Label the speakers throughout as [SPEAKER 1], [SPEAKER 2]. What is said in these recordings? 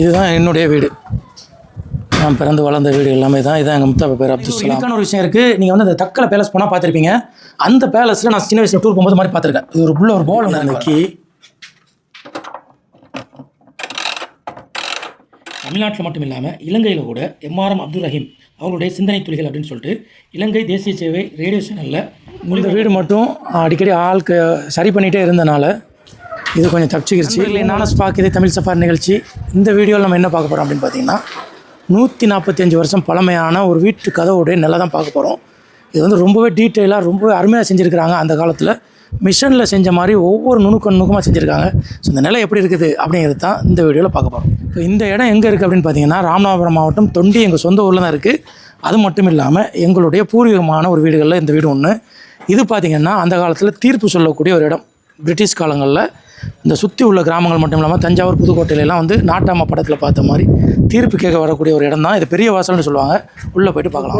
[SPEAKER 1] இதுதான் என்னுடைய வீடு. நான் பிறந்து வளர்ந்த வீடு எல்லாமே தான். இதான் எங்கள் முத்தாப்பா பேர் அப்துல் சலாம். ஒரு விஷயம் இருக்குது நீங்கள் வந்து அந்த தக்கலை பேலஸ் போனால் பார்த்துருப்பீங்க. அந்த பேலஸில் நான் சின்ன வயசில் டூர் போகும்போது மாதிரி பார்த்துருக்கேன். இது ஒரு புள்ள ஒரு பால் ஒன்று அந்த கீ தமிழ்நாட்டில் மட்டும் இல்லாமல் இலங்கையில் கூட எம்ஆர்எம் அப்துல் ரஹீம் அவருடைய சிந்தனை துளிகள் அப்படின்னு சொல்லிட்டு இலங்கை தேசிய சேவை ரேடியோ சேனலில் இந்த வீடு மட்டும் அடிக்கடி ஆளுக்கு சரி பண்ணிகிட்டே இருந்தனால இது கொஞ்சம் தப்பிச்சுக்கிருச்சு. நானும் ஸ்பாக் இது தமிழ் சஃபார் நிகழ்ச்சி. இந்த வீடியோவில் நம்ம என்ன பார்க்க போகிறோம் அப்படின்னு பார்த்தீங்கன்னா நூற்றி நாற்பத்தஞ்சு வருஷம் பழமையான ஒரு வீட்டு கதவுடைய நிலை தான் பார்க்க போகிறோம் இது வந்து ரொம்பவே டீட்டெயிலாக ரொம்பவே அருமையாக செஞ்சுருக்கிறாங்க அந்த காலத்தில். மிஷனில் செஞ்ச மாதிரி ஒவ்வொரு நுணுக்க நுணுக்கமாக செஞ்சுருக்காங்க. ஸோ இந்த நிலை எப்படி இருக்குது அப்படிங்கிறது தான் இந்த வீடியோவில் பார்க்க போகிறோம் இப்போ இந்த இடம் எங்கே இருக்குது அப்படின்னு பார்த்தீங்கன்னா ராமநாதபுரம் மாவட்டம் தொண்டி எங்கள் சொந்த ஊரில் தான் இருக்குது அது மட்டும் இல்லாமல் எங்களுடைய பூர்வீகமான ஒரு வீடுகளில் இந்த வீடு ஒன்று இது பார்த்திங்கன்னா அந்த காலத்தில் தீர்ப்பு சொல்லக்கூடிய ஒரு இடம். பிரிட்டிஷ் காலங்களில் இந்த சுற்றி உள்ள கிராமங்கள் மட்டும் இல்லாமல் தஞ்சாவூர் புதுக்கோட்டையிலலாம் வந்து நாட்டாம படத்தில் பார்த்த மாதிரி தீர்ப்பு கேட்க வரக்கூடிய ஒரு இடம் தான் இது பெரிய வாசல்னு சொல்லுவாங்க. உள்ளே போயிட்டு பார்க்கலாம்.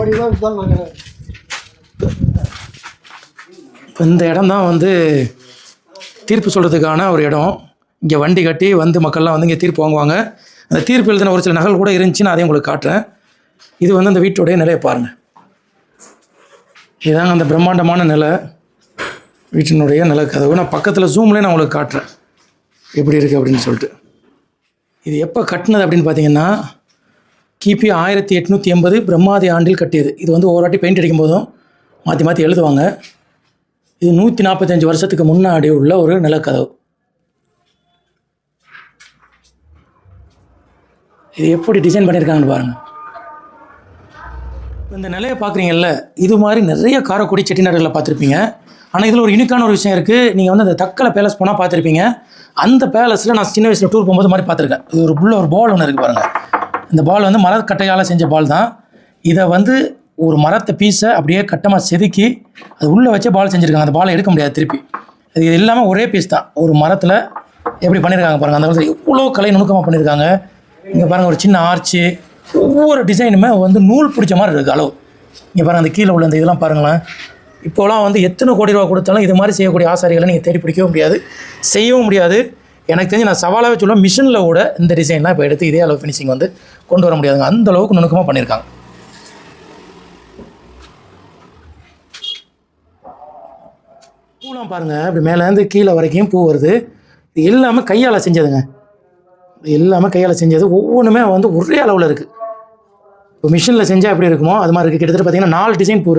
[SPEAKER 1] இப்போ இந்த இடம் தான் வந்து தீர்ப்பு சொல்கிறதுக்கான ஒரு இடம். இங்கே வண்டி கட்டி வந்து மக்கள்லாம் வந்து இங்கே தீர்ப்பு வாங்குவாங்க. அந்த தீர்ப்பு எழுதின ஒரு சில நகல் கூட இருந்துச்சு நான் அதையும் உங்களுக்கு காட்டுறேன். இது வந்து அந்த வீட்டுடைய நிலையை பாருங்கள் இதுதாங்க அந்த பிரம்மாண்டமான நிலை. வீட்டினுடைய நிலக்கதவு நான் பக்கத்தில் ஜூம்லேயே நான் உங்களுக்கு காட்டுறேன். எப்படி இருக்குது அப்படின்னு சொல்லிட்டு. இது எப்போ கட்டினது அப்படின்னு பார்த்தீங்கன்னா கிபி ஆயிரத்தி எட்நூற்றி எண்பது பிரம்மாதி ஆண்டில் கட்டியது. இது வந்து ஒரு வாட்டி பெயிண்ட் அடிக்கும் போதும் மாற்றி மாற்றி எழுதுவாங்க. இது நூற்றி நாற்பத்தஞ்சு வருஷத்துக்கு முன்னாடி உள்ள ஒரு நிலக்கதவு இது எப்படி டிசைன் பண்ணியிருக்காங்கன்னு பாருங்கள் இந்த நிலையை பார்க்குறீங்கல்ல இது மாதிரி நிறைய காரக்குடி செட்டிநாடுகளை பார்த்துருப்பீங்க ஆனால் இதில் ஒரு யூனிக்கான ஒரு விஷயம் இருக்குது நீங்கள் வந்து அந்த தக்கலை பேலஸ் போனால் பார்த்துருப்பீங்க. அந்த பேலஸில் நான் சின்ன வயசில் டூர் போகும்போது மாதிரி பார்த்துருக்கேன். இது ஒரு உள்ள ஒரு பால் ஒன்று இருக்குது பாருங்கள் இந்த பால் வந்து மரக்கட்டையால் செஞ்ச பால் தான். இதை வந்து ஒரு மரத்தை பீஸை அப்படியே கட்டமாக செதுக்கி அது உள்ளே வச்சே பால் செஞ்சுருக்காங்க. அந்த பாலை எடுக்க முடியாது திருப்பி. அது இது எல்லாமே ஒரே பீஸ் தான். ஒரு மரத்தில் எப்படி பண்ணியிருக்காங்க பாருங்கள் அந்த காலத்தில் எவ்வளோ கலை நுணுக்கமாக பண்ணியிருக்காங்க இங்கே பாருங்கள் ஒரு சின்ன ஆர்ச்சு ஒவ்வொரு டிசைனுமே வந்து நூல் பிடிச்ச மாதிரி இருக்குது அளவு. இங்கே பாருங்கள் அந்த கீழே உள்ள அந்த இதெல்லாம் பாருங்களேன். இப்போலாம் வந்து எத்தனை கோடி ரூபா கொடுத்தாலும் இது மாதிரி செய்யக்கூடிய ஆசாரிகளை நீங்கள் தேடி பிடிக்கவும் முடியாது செய்யவும் முடியாது. எனக்கு தெரிஞ்சு நான் சவாலாகவே சொல்லுவேன் மிஷினில் கூட இந்த டிசைன்லாம் இப்போ எடுத்து இதே அளவு ஃபினிஷிங் வந்து கொண்டு வர முடியாதுங்க. அந்த அளவுக்கு நுணுக்கமாக பண்ணியிருக்காங்க பூலாம் பாருங்கள் இப்படி மேலேருந்து கீழே வரைக்கும் பூ வருது. இது எல்லாமே கையால் செஞ்சதுங்க. இது எல்லாமே கையால் செஞ்சது. ஒவ்வொன்றுமே வந்து ஒரே அளவில் இருக்குது இப்போ மிஷினில் செஞ்சால் எப்படி இருக்குமோ அது மாதிரி இருக்குது கிட்டத்தட்ட பார்த்தீங்கன்னா நாலு டிசைன் பூ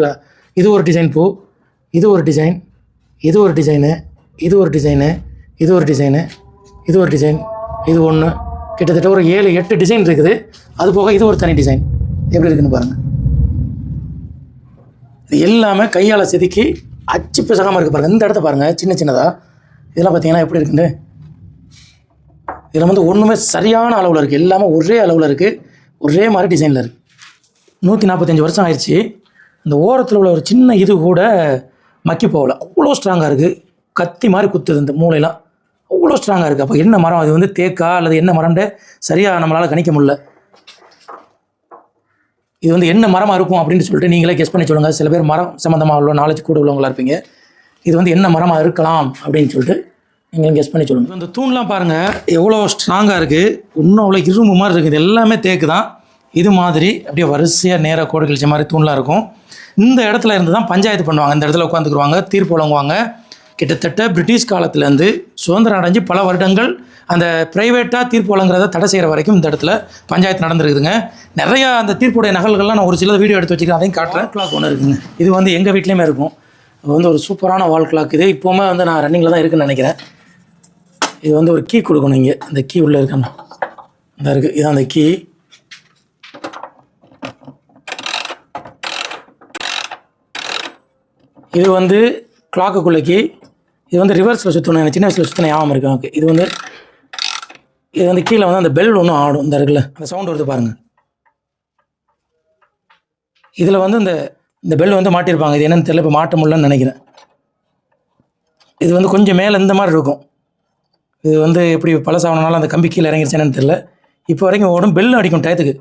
[SPEAKER 1] இது ஒரு டிசைன் பூ இது ஒரு டிசைன் இது ஒரு டிசைனு இது ஒரு டிசைனு இது ஒரு டிசைனு இது ஒரு டிசைன் இது ஒன்று கிட்டத்தட்ட ஒரு ஏழு எட்டு டிசைன் இருக்குது. அது போக இது ஒரு தனி டிசைன் எப்படி இருக்குன்னு பாருங்கள் இது எல்லாமே கையால் செதுக்கி அச்சு பிசகாமல் இருக்குது பாருங்கள் இந்த இடத்த பாருங்கள் சின்ன சின்னதாக இதெல்லாம் பார்த்தீங்கன்னா எப்படி இருக்குன்னு? இதில் வந்து ஒன்றுமே சரியான அளவில் இருக்குது எல்லாமே ஒரே அளவில் இருக்குது ஒரே மாதிரி டிசைனில் இருக்குது நூற்றி நாற்பத்தஞ்சு வருஷம் ஆயிடுச்சு. இந்த ஓரத்தில் உள்ள ஒரு சின்ன இது கூட மக்கி போகல. அவ்வளோ ஸ்ட்ராங்காக இருக்குது கத்தி மாதிரி குத்துது இந்த மூளையெல்லாம் அவ்வளோ ஸ்ட்ராங்காக இருக்குது அப்போ என்ன மரம்? அது வந்து தேக்கா? அல்லது என்ன மரம்னு சரியாக நம்மளால் கணிக்க முடியல. இது வந்து என்ன மரமாக இருக்கும் அப்படின்னு சொல்லிட்டு நீங்களே கெஸ் பண்ணி சொல்லுங்கள் சில பேர் மரம் சம்மந்தமாக உள்ள நாலேஜ் கூட உள்ளவங்களாக இருப்பீங்க. இது வந்து என்ன மரமாக இருக்கலாம் அப்படின்னு சொல்லிட்டு நீங்களும் கெஸ் பண்ணி சொல்லுங்கள் இந்த தூண்லாம் பாருங்கள் எவ்வளோ ஸ்ட்ராங்காக இருக்குது இன்னும் அவ்வளோ இரும்பு மாதிரி இருக்குது எல்லாமே தேக்கு தான் இது மாதிரி அப்படியே வரிசையாக நேராக கோடு கழிச்ச மாதிரி தூண்லாம் இருக்கும். இந்த இடத்துல இருந்து தான் பஞ்சாயத்து பண்ணுவாங்க. இந்த இடத்துல உட்காந்துக்குருவாங்க தீர்ப்பு வழங்குவாங்க. கிட்டத்தட்ட பிரிட்டிஷ் காலத்துலேருந்து சுதந்திரம் அடைஞ்சு பல வருடங்கள் அந்த ப்ரைவேட்டாக தீர்ப்பு வழங்குறத தடை செய்கிற வரைக்கும் இந்த இடத்துல பஞ்சாயத்து நடந்துருக்குதுங்க. நிறையா அந்த தீர்ப்புடைய நகல்கள்லாம் நான் ஒரு சில வீடியோ எடுத்து வச்சுக்கிறேன். அதையும் காட்டுறேன். கிளாக் ஒன்று இருக்குங்க. இது வந்து எங்கள் வீட்லேயுமே இருக்கும். இது வந்து ஒரு சூப்பரான வால் கிளாக் இது இப்போவுமே வந்து நான் ரன்னிங்கில் தான் இருக்குன்னு நினைக்கிறேன். இது வந்து ஒரு கீ கொடுக்கணும் இங்கே. இந்த கீ உள்ளே இருக்கணும். இந்த இருக்குது இதான் அந்த கீ இது வந்து கிளாக்குக்குள்ள இது வந்து ரிவர்ஸில் சுற்றணும் எனக்கு சின்ன வயசில் சுற்றின ஞாபகம் இருக்கு ஓகே இது வந்து இது வந்து கீழே வந்து அந்த பெல் ஒன்றும் ஆடும் இந்த இருக்குல்ல அந்த சவுண்ட் வருது பாருங்கள் இதில் வந்து இந்த இந்த பெல் வந்து மாட்டியிருப்பாங்க இது என்னென்னு தெரியல இப்போ மாட்ட முடியலன்னு நினைக்கிறேன். இது வந்து கொஞ்சம் மேலே இந்த மாதிரி இருக்கும். இது வந்து எப்படி பழசாகணுனாலும் அந்த கம்பி கீழே இறங்கிருச்சு தெரில இப்போ வரைக்கும் ஓடும் பெல் அடிக்கும் டயத்துக்கு.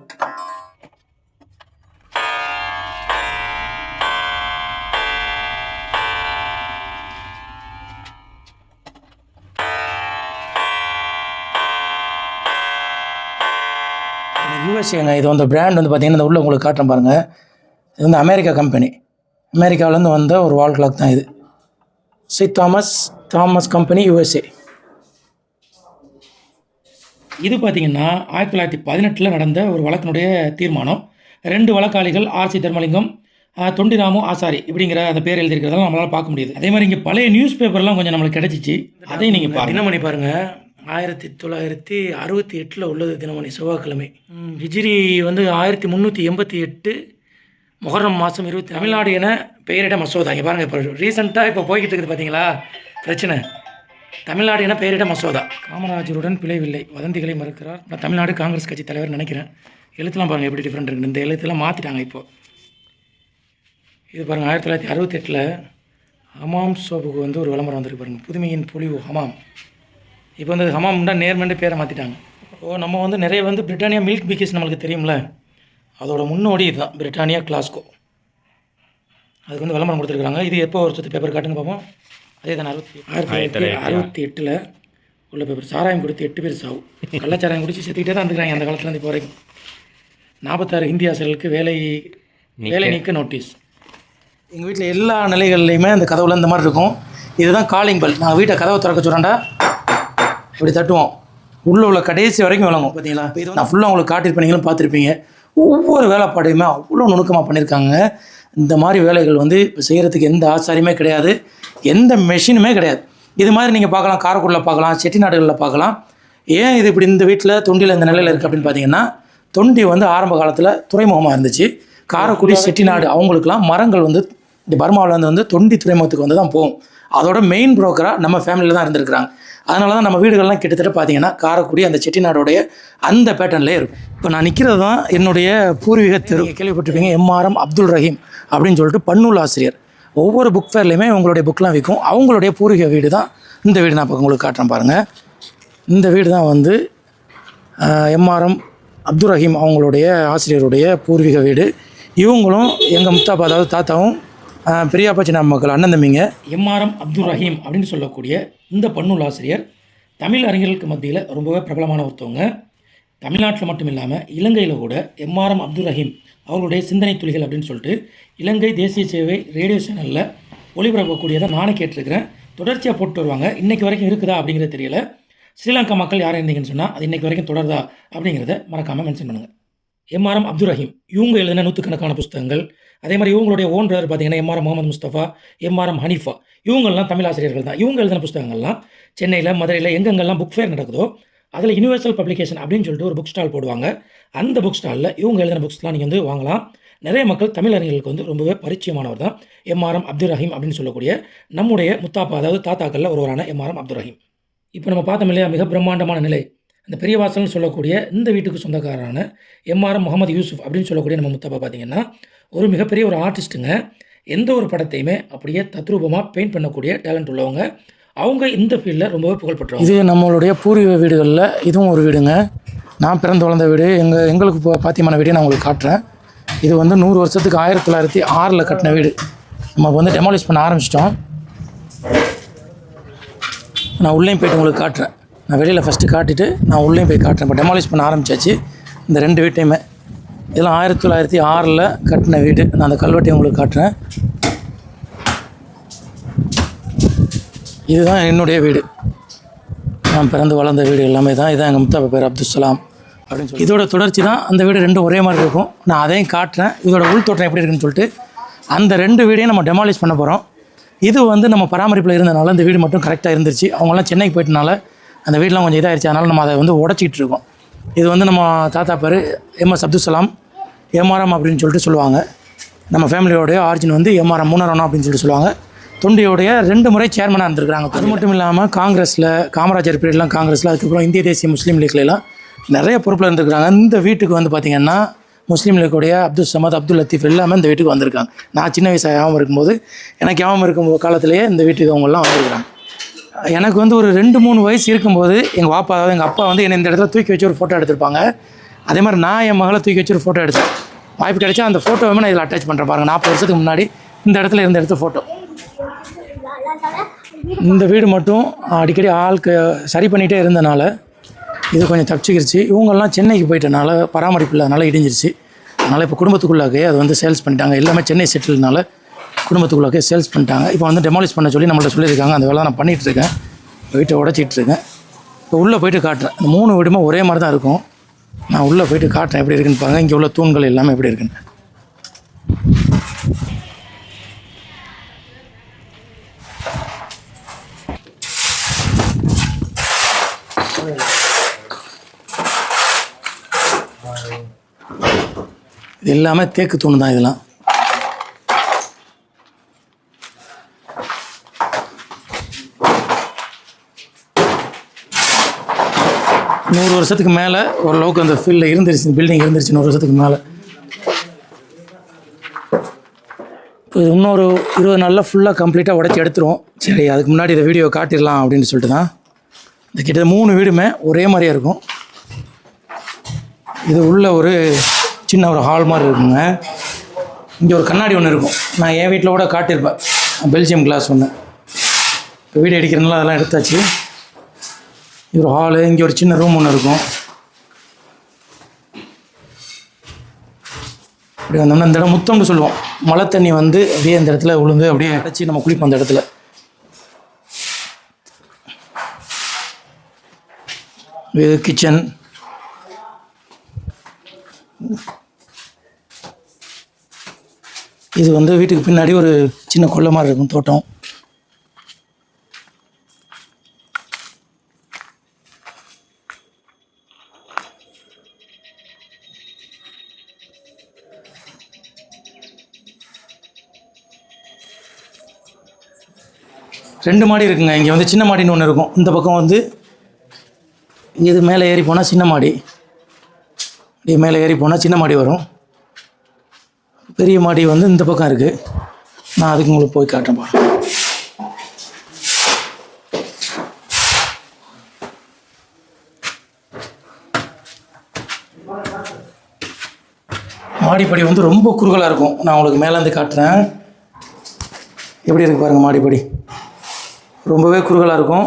[SPEAKER 1] யூஎஸ்ஏங்க இது வந்து பிராண்ட் வந்து பார்த்தீங்கன்னா இந்த உள்ள உங்களுக்கு காட்டுறேன் பாருங்கள் இது வந்து அமெரிக்கா கம்பெனி அமெரிக்காவிலேருந்து வந்த ஒரு வால் கிளாக் தான் இது. C Thomas Thomas company USA இது பார்த்தீங்கன்னா ஆயிரத்தி தொள்ளாயிரத்தி பதினெட்டில் நடந்த ஒரு வழக்கினுடைய தீர்மானம். ரெண்டு வழக்காளிகள் ஆர்சி தர்மலிங்கம் தொண்டிராமு ஆசாரி இப்படிங்கிற அந்த பேர் எழுதியிருக்கிறதெல்லாம் நம்மளால் பார்க்க முடியுது. அதே மாதிரி இங்கே பழைய நியூஸ் பேப்பர்லாம் கொஞ்சம் நம்மளுக்கு கிடைச்சிச்சு. அதையும் நீங்கள் பாருங்க. தினமணி பாருங்கள் ஆயிரத்தி தொள்ளாயிரத்தி அறுபத்தி எட்டில் உள்ளது தினமணி செவ்வாய்க்கிழமை. ஹிஜ்ரி வந்து ஆயிரத்தி முந்நூற்றி எண்பத்தி எட்டு முகரம் மாதம் இருபத்தி தமிழ்நாடு என பெயரிட மசோதா. இங்கே பாருங்கள் இப்போ ரீசெண்டாக இப்போ போய்கிட்டு இருக்குது பார்த்தீங்களா பிரச்சனை. தமிழ்நாடு என பெயரிட மசோதா. காமராஜருடன் பிழைவில்லை. வதந்திகளை மறுக்கிறார். நான் தமிழ்நாடு காங்கிரஸ் கட்சி தலைவர் நினைக்கிறேன். எழுத்துலாம் பாருங்கள் எப்படி டிஃப்ரெண்ட் இருக்குது இந்த எழுத்துலாம் மாற்றிட்டாங்க இப்போது இது பாருங்கள் ஆயிரத்தி தொள்ளாயிரத்தி அறுபத்தெட்டில் ஹமாம் சோப்புக்கு வந்து ஒரு விளம்பரம் வந்திருக்கு பாருங்கள் புதுமையின் பொலிவு ஹமாம். இப்போ வந்து ஹமாம்னா நேர்மண்டு பேரை மாற்றிட்டாங்க ஓ நம்ம வந்து நிறைய வந்து பிரிட்டானியா மில்க் பிக்கிஸ் நம்மளுக்கு தெரியும்ல? அதோட முன்னோடி இதுதான் பிரிட்டானியா கிளாஸ்கோ அதுக்கு வந்து விளம்பரம் கொடுத்துருக்காங்க இது எப்போ ஒரு சுத்து பேப்பர் காட்டுங்க பார்ப்போம். அதே தான் அறுபத்தி ஆயிரத்தி தொள்ளாயிரத்தி அறுபத்தி எட்டில் உள்ள பேப்பர் சாராயம் கொடுத்து எட்டு பேர் சாவு. கள்ளச்சாராயம் குடிச்சு செத்துக்கிட்டே தான் இருந்துக்கிறாங்க அந்த காலத்துலேருந்து இப்போ வரைக்கும். நாற்பத்தாறு இந்திய ஆசிரியர்களுக்கு வேலை வேலை நீக்க நோட்டீஸ் எங்கள் வீட்டில் எல்லா நிலைகள்லையுமே அந்த கதவுல இந்த மாதிரி இருக்கும். இதுதான் காலிங் பெல் நான் வீட்டை கதவை திறக்க சொல்கிறேன்டா இப்படி தட்டுவோம். உள்ளே உள்ள கடைசி வரைக்கும் விளங்கும் பார்த்தீங்களா இது நான் ஃபுல்லாக உங்களுக்கு காட்டியிருப்பேன் நீங்களும் பார்த்துருப்பீங்க. ஒவ்வொரு வேலைப்பாடையுமே அவ்வளோ நுணுக்கமாக பண்ணியிருக்காங்க இந்த மாதிரி வேலைகள் வந்து இப்போ செய்கிறதுக்கு எந்த ஆச்சாரியமே கிடையாது. எந்த மெஷினுமே கிடையாது. இது மாதிரி நீங்கள் பார்க்கலாம் காரைக்குடியில் பார்க்கலாம் செட்டிநாடுகளில் பார்க்கலாம். ஏன் இது இப்படி இந்த வீட்டில் தொண்டியில் இந்த நிலையில் இருக்குது அப்படின்னு பார்த்தீங்கன்னா தொண்டி வந்து ஆரம்ப காலத்தில் துறைமுகமாக இருந்துச்சு. காரைக்குடி செட்டிநாடு அவங்களுக்குலாம் மரங்கள் வந்து இந்த பர்மாவில் வந்து வந்து தொண்டி துறைமுகத்துக்கு வந்து தான் போகும். அதோட மெயின் புரோக்கராக நம்ம ஃபேமிலியில் தான் இருந்திருக்கிறாங்க. அதனால தான் நம்ம வீடுகள்லாம் கிட்டத்தட்ட பார்த்தீங்கன்னா காரைக்குடி அந்த செட்டிநாடோடைய அந்த பேட்டர்ன்லேயே இருக்கும். இப்போ நான் நிற்கிறது தான் என்னுடைய பூர்வீக தெரு. கேள்விப்பட்டிருப்பீங்க எம்ஆர்எம் அப்துல் ரஹீம் அப்படின்னு சொல்லிட்டு பன்னூல் ஆசிரியர். ஒவ்வொரு புக் ஃபேர்லேயுமே உங்களுடைய புக்லாம் விற்கும் அவங்களுடைய பூர்வீக வீடு தான் இந்த வீடு. நான் இப்போ உங்களுக்கு காட்டுறேன் பாருங்கள் இந்த வீடு தான் வந்து எம்ஆர்எம் அப்துல் ரஹீம் அவங்களுடைய ஆசிரியருடைய பூர்வீக வீடு. இவங்களும் எங்கள் முத்தாப்பா அதாவது தாத்தாவும் பெரியாப்பா சின்ன மக்கள் அண்ணன் தம்பிங்க. எம்ஆர்எம் அப்துல் ரஹீம் அப்படின்னு சொல்லக்கூடிய இந்த பன்னூல் ஆசிரியர் தமிழ் அறிஞர்களுக்கு மத்தியில் ரொம்பவே பிரபலமான ஒருத்தவங்க. தமிழ்நாட்டில் மட்டும் இல்லாமல் இலங்கையில் கூட எம்ஆர்எம் அப்துல் ரஹீம் அவர்களுடைய சிந்தனை துளிகள் அப்படின்னு சொல்லிட்டு இலங்கை தேசிய சேவை ரேடியோ சேனலில் ஒளிபரப்பக்கூடியதை நானே கேட்டிருக்கிறேன். தொடர்ச்சியாக போட்டு வருவாங்க. இன்றைக்கி வரைக்கும் இருக்குதா அப்படிங்கிறது தெரியல. ஸ்ரீலங்கா மக்கள் யார் இருந்தீங்கன்னு சொன்னால் அது இன்றைக்கி வரைக்கும் தொடருதா அப்படிங்கிறத மறக்காமல் மென்ஷன் பண்ணுங்கள் எம்ஆர்எம் அப்துல் ரஹீம் இவங்க எழுதின நூற்றுக்கணக்கான புஸ்தகங்கள். அதே மாதிரி இவங்களுடைய ஓன் பார்த்தீங்கன்னா எம்ஆர்எம் முகமது முஸ்தபா எம்ஆர்எம் ஹனீஃபா இவங்கெல்லாம் தமிழ் ஆசிரியர்கள் தான். இவங்க எழுதின புஸ்தகங்கள்லாம் சென்னையில் மதுரையில் எங்கெங்கெல்லாம் புக் ஃபேர் நடக்குதோ அதில் யுனிவர்சல் பப்ளிகேஷன் அப்படின்னு சொல்லிட்டு ஒரு புக் ஸ்டால் போடுவாங்க. அந்த புக் ஸ்டாலில் இவங்க எழுதின புக்ஸ்லாம் நீங்கள் வந்து வாங்கலாம். நிறைய மக்கள் தமிழ் அறிஞர்களுக்கு வந்து ரொம்பவே பரிச்சயமானவர் தான் எம்ஆர்எம் அப்துல் ரஹீம் அப்படின்னு சொல்லக்கூடிய நம்முடைய முத்தாப்பா அதாவது தாத்தாக்களில் ஒருவரான எம்ஆர்எம் அப்துல் ரஹீம் இப்போ நம்ம பார்த்தோம் இல்லையா மிக பிரம்மாண்டமான நிலை. அந்த பெரிய வாசல்னு சொல்லக்கூடிய இந்த வீட்டுக்கு சொந்தக்காரரான எம்ஆர் முகமது யூசுப் அப்படின்னு சொல்லக்கூடிய நம்ம முத்தப்பா பார்த்தீங்கன்னா ஒரு மிகப்பெரிய ஒரு ஆர்டிஸ்ட்டுங்க. எந்த ஒரு படத்தையுமே அப்படியே தத்ரூபமாக பெயிண்ட் பண்ணக்கூடிய டேலண்ட் உள்ளவங்க. அவங்க இந்த ஃபீல்டில் ரொம்பவே புகழ்பெற்றோம் இது நம்மளுடைய பூர்வீக வீடுகளில் இதுவும் ஒரு வீடுங்க. நான் பிறந்து வளர்ந்த வீடு. எங்கள் எங்களுக்கு இப்போ பாத்தியமான வீடியை நான் உங்களுக்கு காட்டுறேன். இது வந்து நூறு வருஷத்துக்கு ஆயிரத்தி தொள்ளாயிரத்தி ஆறில் கட்டின வீடு. நம்ம வந்து டெமாலிஷ் பண்ண ஆரம்பிச்சிட்டோம். நான் உள்ளேயும் போயிட்டு உங்களுக்கு காட்டுறேன். நான் வெளியில் ஃபஸ்ட்டு காட்டிட்டு நான் உள்ளேயும் போய் காட்டுறேன். இப்போ டெமாலிஷ் பண்ண ஆரம்பிச்சாச்சு. இந்த ரெண்டு வீட்டையுமே. இதெல்லாம் ஆயிரத்தி தொள்ளாயிரத்தி ஆறில் கட்டின வீடு. நான் அந்த கல்வெட்டையும் உங்களுக்கு காட்டுறேன். இதுதான் என்னுடைய வீடு. நான் பிறந்து வளர்ந்த வீடு எல்லாமே தான். இதான் எங்கள் முத்தாப்பா பேர் அப்துல் சலாம் அப்படின்னு சொல்லி இதோட தொடர்ச்சி தான் அந்த வீடு ரெண்டும் ஒரே மாதிரி இருக்கும். நான் அதையும் காட்டுறேன். இதோட உள் தோற்றம் எப்படி இருக்குன்னு சொல்லிட்டு. அந்த ரெண்டு வீடையும் நம்ம டெமாலிஷ் பண்ண போகிறோம் இது வந்து நம்ம பராமரிப்பில் இருந்தனால இந்த வீடு மட்டும் கரெக்டாக இருந்துச்சு அவங்களாம் சென்னைக்கு போயிட்டனால அந்த வீடெலாம் கொஞ்சம் இதாகிடுச்சு அதனால் நம்ம அதை வந்து உடச்சிக்கிட்டு இருக்கோம். இது வந்து நம்ம தாத்தா பேர் எம்எஸ் அப்துல் சலாம் எம்ஆர்எம் அப்படின்னு சொல்லிட்டு சொல்லுவாங்க. நம்ம ஃபேமிலியோடைய ஆரிஜின் வந்து எம்ஆர்எம் மூணரணம் அப்படின்னு சொல்லிட்டு சொல்லுவாங்க. தொண்டியோடைய ரெண்டு முறை சேர்மனாக இருந்திருக்காங்க அது மட்டும் இல்லாமல் காங்கிரஸில் காமராஜர் பீரியட்லாம் காங்கிரஸில் அதுக்கப்புறம் இந்திய தேசிய முஸ்லீம் லீக்லாம் நிறைய பொறுப்பில் இருந்திருக்காங்க இந்த வீட்டுக்கு வந்து பார்த்திங்கன்னா முஸ்லீம் லீக்குடைய அப்துல் சமத் அப்துல் லத்தீஃப் எல்லாமே இந்த வீட்டுக்கு வந்திருக்காங்க. நான் சின்ன வயசாக ஞாபகம் இருக்கும்போது எனக்கு ஞாபகம் இருக்கும் காலத்திலேயே இந்த வீட்டுக்கு அவங்கெல்லாம் வந்திருக்கிறாங்க. எனக்கு வந்து ஒரு ரெண்டு மூணு வயசு இருக்கும்போது எங்கள் பாப்பா அதாவது எங்கள் அப்பா வந்து என்னை இந்த இடத்துல தூக்கி வச்சு ஒரு ஃபோட்டோ எடுத்திருப்பாங்க. அதே மாதிரி நான் என் மகளை தூக்கி வச்சு ஒரு ஃபோட்டோ எடுத்தேன். வாய்ப்பு கிடைச்சா அந்த ஃபோட்டோவை நான் இதில் அட்டாச் பண்ணுறேன் பாருங்கள் நாற்பது வருஷத்துக்கு முன்னாடி இந்த இடத்துல இருந்த எடுத்த ஃபோட்டோ இந்த வீடு மட்டும் அடிக்கடி ஆளுக்கு சரி பண்ணிகிட்டே இருந்தனால இது கொஞ்சம் தப்பிச்சிக்கிருச்சு. இவங்கெல்லாம் சென்னைக்கு போயிட்டனால பராமரிப்பு இல்லாதனால இடிஞ்சிருச்சு. அதனால் இப்போ குடும்பத்துக்குள்ளாக்கே அது வந்து சேல்ஸ் பண்ணிட்டாங்க. எல்லாமே சென்னை செட்டில்னால குடும்பத்துக்குள்ளாக்கே சேல்ஸ் பண்ணிட்டாங்க. இப்போ வந்து டெமாலிஷ் பண்ண சொல்லி நம்மள்ட்ட சொல்லியிருக்காங்க. அந்த வேலை நான் பண்ணிகிட்டு இருக்கேன் வீட்டை உடச்சிட்ருக்கேன் இப்போ உள்ளே போயிட்டு காட்டுறேன். இந்த மூணு வீடுமே ஒரே மாதிரி தான் இருக்கும். நான் உள்ளே போயிட்டு காட்டுறேன். எப்படி இருக்குன்னு பாருங்கள் இங்கே உள்ள தூண்கள் எல்லாமே எப்படி இருக்குன்னு. இது எல்லாமே தேக்கு தூண் தான் இதெல்லாம். நூறு வருஷத்துக்கு மேலே ஓரளவுக்கு அந்த ஃபீல்டில் இருந்துருச்சு பில்டிங் இருந்துருச்சு நூறு வருஷத்துக்கு மேலே. இப்போ இன்னொரு இருபது நாளில் ஃபுல்லாக கம்ப்ளீட்டாக உடச்சி எடுத்துருவோம். சரி அதுக்கு முன்னாடி இந்த வீடியோ காட்டிடலாம் அப்படின்னு சொல்லிட்டு தான். இந்த கிட்ட மூணு வீடுமே ஒரே மாதிரியாக இருக்கும். இது உள்ள ஒரு சின்ன ஒரு ஹால் மாதிரி இருக்குங்க. இங்கே ஒரு கண்ணாடி ஒன்று இருக்கும். நான் என் வீட்டில் கூட காட்டியிருப்பேன். பெல்ஜியம் கிளாஸ் ஒன்று இப்போ வீடு அடிக்கிறதுனால அதெல்லாம் எடுத்தாச்சு. இது ஒரு ஹாலு இங்கே ஒரு சின்ன ரூம் ஒன்று இருக்கும். அப்படி வந்தோம்னா இந்த இடம் முத்தம்னு சொல்லுவோம். மழை தண்ணி வந்து அப்படியே இந்த இடத்துல விழுந்து அப்படியே அடைச்சி நம்ம குளிப்போம் அந்த இடத்துல. இது கிச்சன் இது வந்து வீட்டுக்கு பின்னாடி ஒரு சின்ன கொல்லை மாதிரி இருக்கும் தோட்டம். ரெண்டு மாடி இருக்குங்க. இங்கே வந்து சின்ன மாடின்னு ஒன்று இருக்கும். இந்த பக்கம் வந்து இது மேலே ஏறி போனால் சின்ன மாடி. இப்படி மேலே ஏறி போனால் சின்ன மாடி வரும். பெரிய மாடி வந்து இந்த பக்கம் இருக்குது நான் அதுக்கு உங்களுக்கு போய் காட்டேன் மாடிப்படி வந்து ரொம்ப குறுகலாக இருக்கும். நான் உங்களுக்கு மேலேருந்து காட்டுறேன். எப்படி இருக்கு பாருங்கள் மாடிப்படி? ரொம்பவே குறுகலாக இருக்கும்.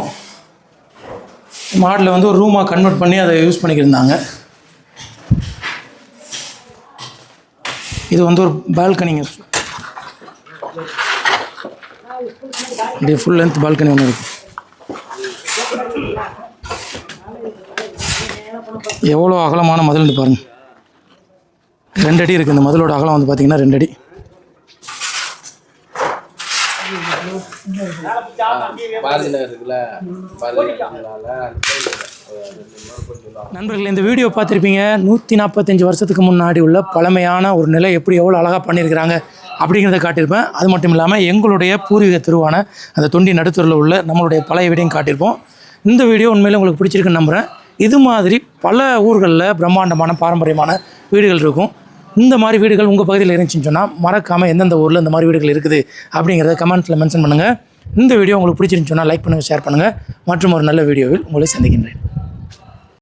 [SPEAKER 1] மாடலில் வந்து ஒரு ரூமாக கன்வெர்ட் பண்ணி அதை யூஸ் பண்ணிக்கிருந்தாங்க. இது வந்து ஒரு பால்கனிங்க இது ஃபுல் லென்த் பால்கனி ஒன்று இருக்கு. எவ்வளோ அகலமான மதில் பாருங்கள் ரெண்டு அடி இருக்குது இந்த மதிலோட அகலம் வந்து பார்த்திங்கன்னா ரெண்டு அடி. நண்பர்களே இந்த வீடியோ பார்த்துருப்பீங்க. நூற்றி நாற்பத்தஞ்சு வருஷத்துக்கு முன்னாடி உள்ள பழமையான ஒரு நிலை எப்படி எவ்வளோ அழகாக பண்ணியிருக்கிறாங்க அப்படிங்கிறத காட்டியிருப்பேன். அது மட்டும் இல்லாமல் எங்களுடைய பூர்வீக திருவான அந்த தொண்டி நடுத்தூரில் உள்ள நம்மளுடைய பழைய வீடையும் காட்டியிருப்போம். இந்த வீடியோ உண்மையிலே உங்களுக்கு பிடிச்சிருக்குன்னு நம்புகிறேன் இது மாதிரி பல ஊர்களில் பிரம்மாண்டமான பாரம்பரியமான வீடுகள் இருக்கும். இந்த மாதிரி வீடுகள் உங்கள் பகுதியில் இருந்துச்சுன்னு சொன்னால் மறக்காமல் எந்தெந்த ஊரில் இந்த மாதிரி வீடுகள் இருக்குது அப்படிங்கிறத கமெண்ட்ஸில் மென்ஷன் பண்ணுங்கள் இந்த வீடியோ உங்களுக்கு பிடிச்சிருந்துச்சுன்னா லைக் பண்ணுங்கள் ஷேர் பண்ணுங்கள் மற்றும் ஒரு நல்ல வீடியோவில் உங்களை சந்திக்கின்றேன்.